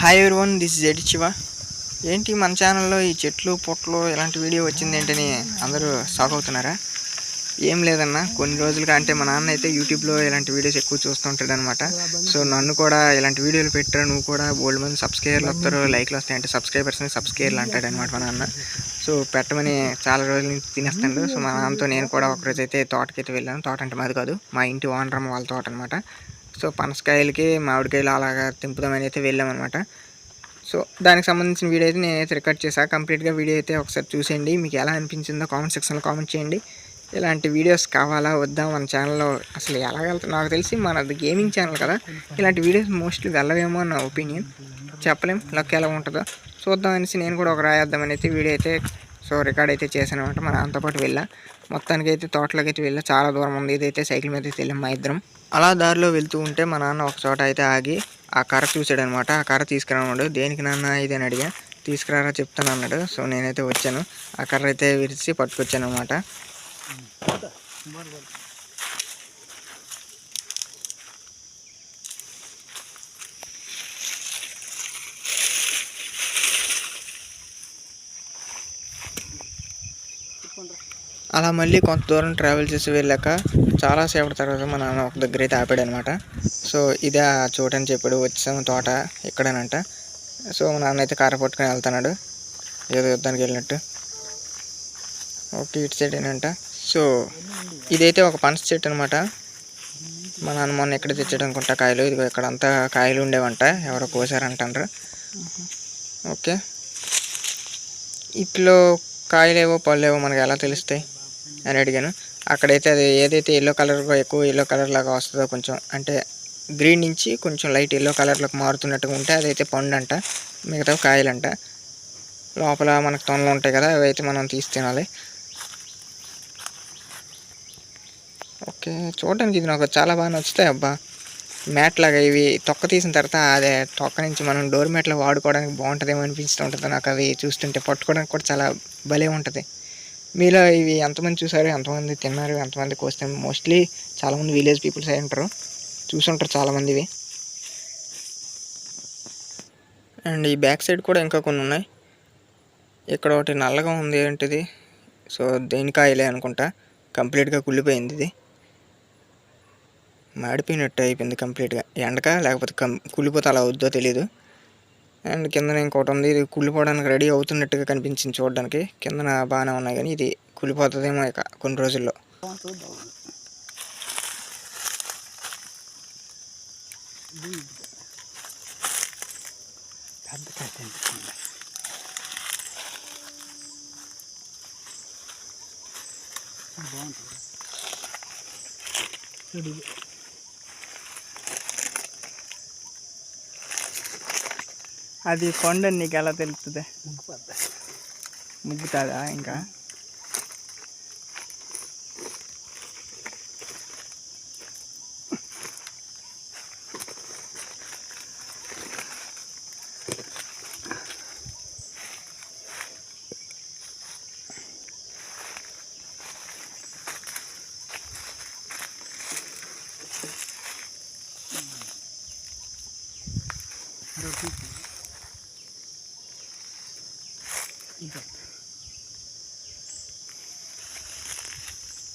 Hi everyone this Z Shiva ఏంటి మన ఛానల్లో ఈ చెట్లు పొట్లు ఇలాంటి వీడియో వచ్చింది ఏంటని అందరూ షాక్ అవుతున్నారా? ఏం లేదన్నా కొన్ని రోజులుగా అంటే మా నాన్న అయితే యూట్యూబ్లో ఇలాంటి వీడియోస్ ఎక్కువ చూస్తుంటాడు అనమాట సో నన్ను కూడా ఇలాంటి వీడియోలు పెట్టరా నువ్వు కూడా బోల్డ్ మంది సబ్స్క్రైబర్లు వస్తారు లైక్లు వస్తాయి అంటే సబ్స్క్రైబర్స్ని సబ్స్క్రైబర్లు అంటాడు అనమాట మా నాన్న. సో పెట్టమని చాలా రోజుల నుంచి తినేస్తాడు. సో మా నాన్నతో నేను కూడా ఒకరోజు అయితే తోటకైతే వెళ్ళాను. తోట అంటే మాది కాదు మా ఇంటి ఓనర్ వాళ్ళ తోట అనమాట సో పనసకాయలకి మామిడికాయలు అలాగా తెంపుదామని అయితే వెళ్ళామన్నమాట సో దానికి సంబంధించిన వీడియో అయితే నేనైతే రికార్డ్ చేశాను కంప్లీట్గా వీడియో అయితే ఒకసారి చూసేయండి. మీకు ఎలా అనిపించిందో కామెంట్ సెక్షన్లో కామెంట్ చేయండి. ఇలాంటి వీడియోస్ కావాలా వద్దా మన ఛానల్లో? అసలు ఎలా వెళ్తా నాకు తెలిసి మనది గేమింగ్ ఛానల్ కదా. ఇలాంటి వీడియోస్ మోస్ట్లీ వెళ్ళవేమో అని నా ఒపీనియన్. చెప్పలేం. లక్ ఎలా ఉంటుందో. చూద్దాం అనేసి నేను కూడా ఒక రాయేద్దామని అయితే వీడియో అయితే సో రికార్డ్ అయితే చేశాను అనమాట మన అంతపాటు వెళ్ళా. మొత్తానికి అయితే తోటలోకి అయితే వెళ్ళా చాలా దూరం ఉంది. ఇదైతే సైకిల్ మీద అయితే వెళ్ళాం మా ఇద్దరం. అలా దారిలో వెళ్తూ ఉంటే మా నాన్న ఒక చోట అయితే ఆగి ఆ కర్ర చూసాడు అనమాట ఆ కర్ర తీసుకురామన్నాడు. దేనికి నాన్న ఇది? అని అడిగా. తీసుకురారా చెప్తాను అన్నాడు. సో నేనైతే వచ్చాను. ఆ కర్ర అయితే విరిచి పట్టుకొచ్చాను అనమాట అలా మళ్ళీ కొంత దూరం ట్రావెల్ చేసి వెళ్ళాక చాలాసేపటి తర్వాత మా నాన్న ఒక దగ్గర అయితే ఆపాడు అనమాట సో ఇదే ఆ చోటు అని చెప్పాడు. వచ్చాము తోట ఇక్కడనంట సో మా నాన్న అయితే కార పట్టుకుని వెళ్తున్నాడు. ఏదో యుద్ధానికి వెళ్ళినట్టు. ఓకే ఇటు సైడ్ ఏనంట. సో ఇదైతే ఒక పనస చెట్టు అనమాట మా నాన్న మొన్న ఎక్కడ తెచ్చాడు అనుకుంటా కాయలు. ఇది ఇక్కడ అంతా కాయలు ఉండేవంట. ఎవరో కోసారంటారు ఓకే. ఇట్లో కాయలేవో పళ్ళేవో మనకు ఎలా తెలుస్తాయి? అని అడిగాను. అక్కడైతే అది ఏదైతే ఎల్లో కలర్ ఎక్కువ ఎల్లో కలర్ లాగా వస్తుందో కొంచెం అంటే గ్రీన్ నుంచి కొంచెం లైట్ ఎల్లో కలర్లోకి మారుతున్నట్టుగా ఉంటే అదైతే పండు అంట మిగతా కాయలంట. లోపల మనకు తొనలు ఉంటాయి కదా అవి అయితే మనం తీసి తినాలి. ఓకే చూడడానికి ఇది నాకు చాలా బాగా నచ్చుతాయి అబ్బా. మ్యాట్ లాగా ఇవి తొక్క తీసిన తర్వాత అదే తొక్క నుంచి మనం డోర్ మ్యాట్లో వాడుకోవడానికి బాగుంటుందేమో అనిపిస్తూ ఉంటుంది నాకు అవి చూస్తుంటే పట్టుకోవడానికి కూడా చాలా భలే ఉంటుంది. మీలో ఇవి ఎంతమంది చూసారు ఎంతమంది తిన్నారు ఎంతమంది కోస్తే మోస్ట్లీ చాలామంది విలేజ్ పీపుల్స్ అయి ఉంటారు. చూసుంటారు చాలామంది ఇవి. అండ్ ఈ బ్యాక్ సైడ్ కూడా ఇంకా కొన్ని ఉన్నాయి. ఇక్కడ ఒకటి నల్లగా ఉంది ఏంటిది? సో దేనికాయలే అనుకుంటా. కంప్లీట్గా కుళ్ళిపోయింది ఇది. మాడిపోయినట్టు అయిపోయింది కంప్లీట్గా ఎండక? లేకపోతే కం కుళ్ళిపోతే అలా వద్దో తెలియదు అండ్ కిందన ఇంకోటి ఉంది. ఇది కుళ్ళిపోవడానికి రెడీ అవుతున్నట్టుగా కనిపించింది చూడడానికి. కిందన బాగానే ఉన్నాయి కానీ ఇది కుళ్ళిపోతుందేమో ఇక కొన్ని రోజుల్లో. అది కొండ నీకు ఎలా తెలుస్తుంది ముగ్గుతుందా ఇంకా?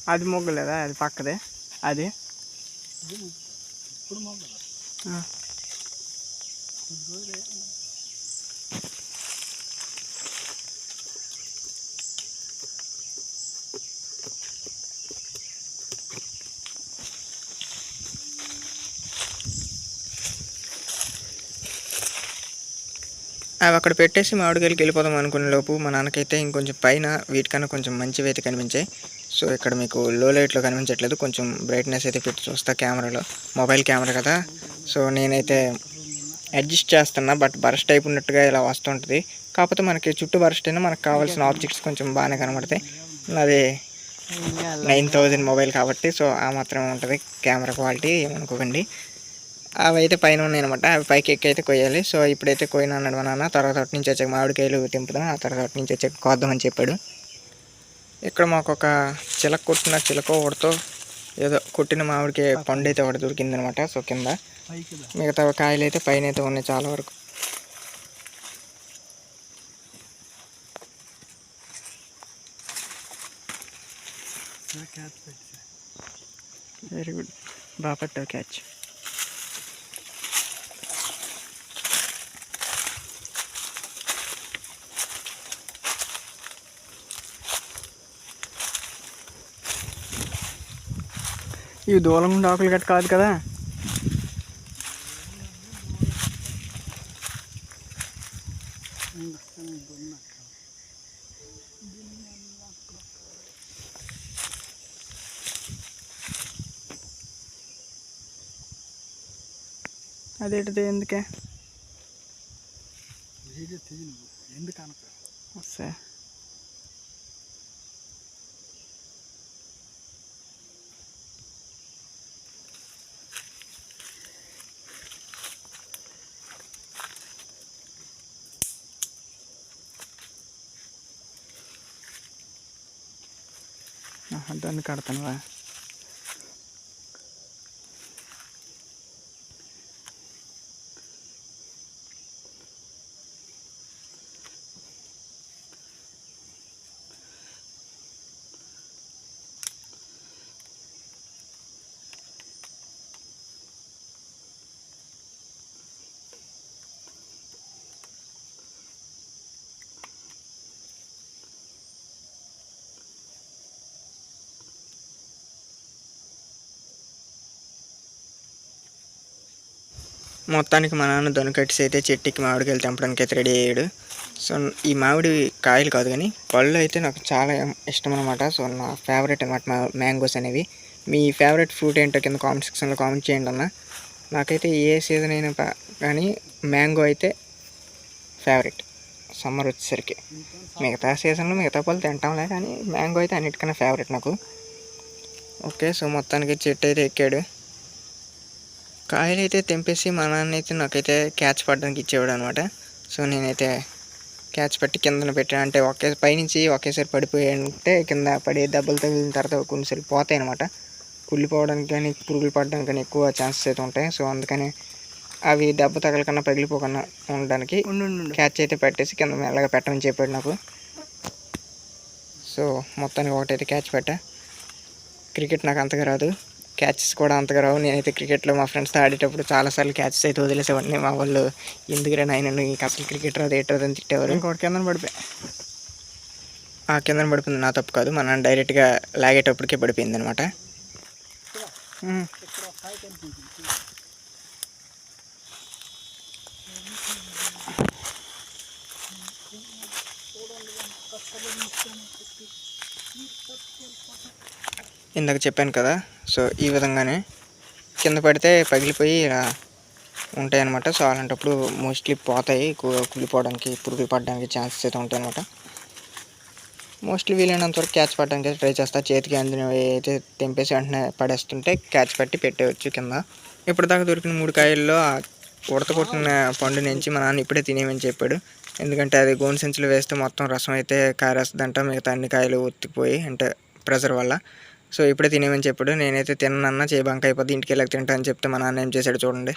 అది మొగ్గలేదా? అది పక్కదే. అది? ఆ. అవి అక్కడ పెట్టేసి మామిడికాయలకి వెళ్ళిపోదాం అనుకునే లోపు మా నాన్నకైతే ఇంకొంచెం పైన వీటికన్నా కొంచెం మంచివి అయితే కనిపించాయి. సో ఇక్కడ మీకు లో లైట్లో కనిపించట్లేదు. కొంచెం బ్రైట్నెస్ అయితే పెట్టి చూస్తా కెమెరాలో మొబైల్ కెమెరా కదా. సో నేనైతే అడ్జస్ట్ చేస్తున్నా బట్ బరస్ట్ టైప్ ఉన్నట్టుగా ఇలా వస్తుంటుంది కాకపోతే మనకి చుట్టూ బరస్ట్ అయినా మనకు కావాల్సిన ఆబ్జెక్ట్స్ కొంచెం బాగానే కనబడతాయి. నాది నైన్ థౌజండ్ మొబైల్ కాబట్టి సో ఆ మాత్రమే ఉంటుంది. కెమెరా క్వాలిటీ ఏమనుకోకండి. అవి అయితే పైన ఉన్నాయన్నమాట. అవి పైకి ఎక్కి అయితే కొయ్యాలి. సో ఇప్పుడైతే కొయ్యను అన్నాడు మా నాన్న. తర్వాత నుంచి వచ్చాక మామిడికాయలు తింపుతాను ఆ తర్వాత నుంచి వచ్చాక కోద్దామని చెప్పాడు. ఇక్కడ మాకు ఒక చిలక కొట్టిన చిలక ఒకటితో ఏదో కొట్టిన మామిడికాయ పండు అయితే ఒకటి దొరికిందనమాట సో కింద మిగతా కాయలు అయితే పైన అయితే ఉన్నాయి చాలా వరకు. వెరీ గుడ్ బాగా పట్టావు క్యాచ్. ఇవి దూలం ఉండే ఆకులు గట్ట కాదు కదా. అదేంటిది ఎందుకే? ఎందుకు అనక? వస్తే దాన్ని కడతానువా మొత్తానికి మా నాన్న దొనకట్టిసి అయితే చెట్టుకి మామిడికాయలు తెంపడానికి అయితే రెడీ అయ్యాడు. సో ఈ మామిడి కాయలు కాదు కానీ పళ్ళు అయితే నాకు చాలా ఇష్టం అనమాట సో నా ఫేవరెట్ అనమాట మా మ్యాంగోస్ అనేవి. మీ ఫేవరెట్ ఫ్రూట్ ఏంటో కింద కామెంట్ సెక్షన్లో కామెంట్ చేయండి అన్న. నాకైతే ఏ సీజన్ అయినా కానీ మ్యాంగో అయితే ఫేవరెట్. సమ్మర్ వచ్చేసరికి. మిగతా సీజన్లో మిగతా పళ్ళు తింటాంలే కానీ మ్యాంగో అయితే అన్నిటికన్నా ఫేవరెట్ నాకు. ఓకే సో మొత్తానికి చెట్టు అయితే ఎక్కాడు. కాయలు అయితే తెంపేసి మా నాన్న అయితే నాకైతే క్యాచ్ పడడానికి ఇచ్చేవాడు అనమాట సో నేనైతే క్యాచ్ పెట్టి కిందన పెట్టాను అంటే ఒకే పైనుంచి ఒకేసారి పడిపోయాయంటే కింద పడి దెబ్బలు తగిలిన తర్వాత కొన్నిసార్లు పోతాయి అనమాట కుళ్ళిపోవడానికి కానీ పురుగులు పడడానికి కానీ ఎక్కువ ఛాన్సెస్ అయితే ఉంటాయి. సో అందుకని అవి దెబ్బ తగలకన్నా పగిలిపోకన్నా ఉండడానికి క్యాచ్ అయితే పెట్టేసి కింద మెల్లగా పెట్టమని చెప్పాడు నాకు. సో మొత్తానికి ఒకటైతే క్యాచ్ పెట్టా. క్రికెట్ నాకు అంతగా రాదు. క్యాచెస్ కూడా అంతగా రావు. నేనైతే క్రికెట్లో మా ఫ్రెండ్స్తో ఆడేటప్పుడు చాలాసార్లు క్యాచెస్ అయితే వదిలేసేవాడిని. మా వాళ్ళు ఎందుకురా నాయన నీకు అసలు క్రికెట్ రాదు ఎట్ రాదు అని తిట్టేవారు. ఇంకోటి కింద పడిపోయి. ఆ కింద పడిపోయింది. నా తప్పు కాదు. మన డైరెక్ట్గా లాగేటప్పటికే పడిపోయింది అనమాట ఇందాక చెప్పాను కదా సో ఈ విధంగానే కింద పడితే పగిలిపోయి ఇలా ఉంటాయి అనమాట సో అలాంటప్పుడు మోస్ట్లీ పోతాయి. కు- కుళ్ళిపోవడానికి పురుగులు పడడానికి ఛాన్సెస్ అయితే ఉంటాయి అనమాట మోస్ట్లీ వీలైనంత వరకు క్యాచ్ పడడానికి ట్రై చేస్తా. చేతికి అందినవి అయితే తెంపేసి వెంటనే పడేస్తుంటే క్యాచ్ పట్టి పెట్టేయచ్చు కింద. ఇప్పటిదాకా దొరికిన మూడు కాయల్లో ఆ ఉడత కొట్టిన పండు నుంచి మా నాన్న ఇప్పుడే తినేయమని చెప్పాడు. ఎందుకంటే అది గోన్ సంచులు వేస్తే మొత్తం రసం అయితే కారేస్తుందంట. మిగతా అన్ని కాయలు ఉత్తిపోయి అంటే ప్రెషర్ వల్ల. సో ఇప్పుడే తినేమని చెప్పాడు. నేనైతే తిన్నన్నా చేయి బంక అయిపోద్ది ఇంటికి వెళ్ళక తింటా అని చెప్తే మా నాన్న ఏం చేశాడు చూడండి.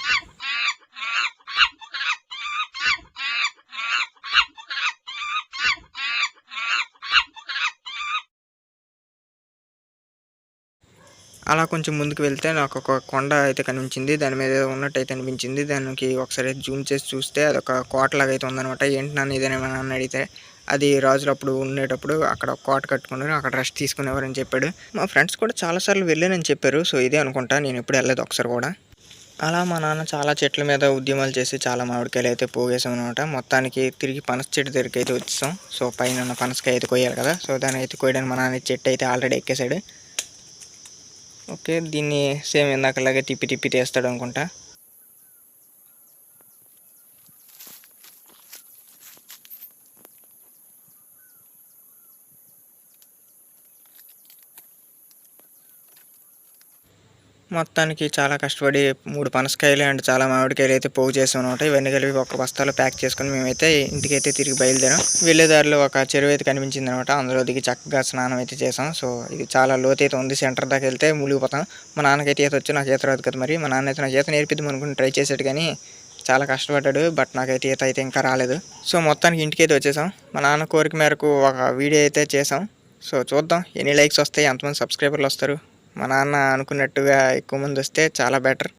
అలా కొంచెం ముందుకు వెళ్తే నాకు ఒక కొండ అయితే కనిపించింది. దాని మీద ఏదో ఉన్నట్టు అయితే అనిపించింది. దానికి ఒకసారి జూమ్ చేసి చూస్తే అది ఒక కోటలాగా అయితే ఉందన్నమాట. ఏంటి నన్ను ఇదేనే? నాన్న అడిగితే అది రాజులు అప్పుడు ఉండేటప్పుడు అక్కడ కోట కట్టుకున్నారు అక్కడ రెస్ట్ తీసుకునేవారని చెప్పాడు. మా ఫ్రెండ్స్ కూడా చాలాసార్లు వెళ్ళానని చెప్పారు సో ఇదే అనుకుంటా నేను ఎప్పుడు వెళ్ళలేదు ఒకసారి కూడా. అలా మా నాన్న చాలా చెట్ల మీద ఉద్యమాలు చేసి చాలా మామిడికాయలు అయితే పోగేసాం అనమాట మొత్తానికి తిరిగి పనస చెట్టు దగ్గరికి అయితే వచ్చేసాం. సో పైన ఉన్న పనసకాయ అయితే కొయ్యాలి కదా సో దాన్ని అయితే కొయ్యడానికి మా నాన్న చెట్టు అయితే ఆల్రెడీ ఎక్కేసాడు ఓకే దీన్ని సేమ్ ఇందాకలాగే తిప్పి తిప్పి తీస్తాడు అనుకుంటా. మొత్తానికి చాలా కష్టపడి మూడు పనసకాయలు అండ్ చాలా మామిడికాయలు అయితే పోగు చేసాం అనమాట ఇవన్నీ కలిపి ఒక బస్తాలో ప్యాక్ చేసుకుని మేమైతే ఇంటికైతే తిరిగి బయలుదేరాం. వెళ్ళే దారిలో ఒక చెరువు అయితే కనిపించింది అనమాట అందులో దిగి చక్కగా స్నానం అయితే చేసాం. సో ఇది చాలా లోతు అయితే ఉంది. సెంటర్ దాకా వెళ్తే మునిగిపోతాం. మా నాన్నకైతే ఈత వచ్చి నాకు ఈత రాదు కదా మరి. మా నాన్న అయితే నాకు ఈత నేర్పిద్దాం అనుకుని ట్రై చేశాడు కానీ చాలా కష్టపడ్డాడు. బట్ నాకైతే ఈత అయితే ఇంకా రాలేదు. సో మొత్తానికి ఇంటికి అయితే వచ్చేసాం. మా నాన్న కోరిక మేరకు ఒక వీడియో అయితే చేసాం. సో చూద్దాం. ఎన్ని లైక్స్ వస్తాయి? ఎంతమంది సబ్స్క్రైబర్లు వస్తారు? మా నాన్న అనుకున్నట్టుగా ఎక్కువ మంది వస్తే చాలా బెటర్.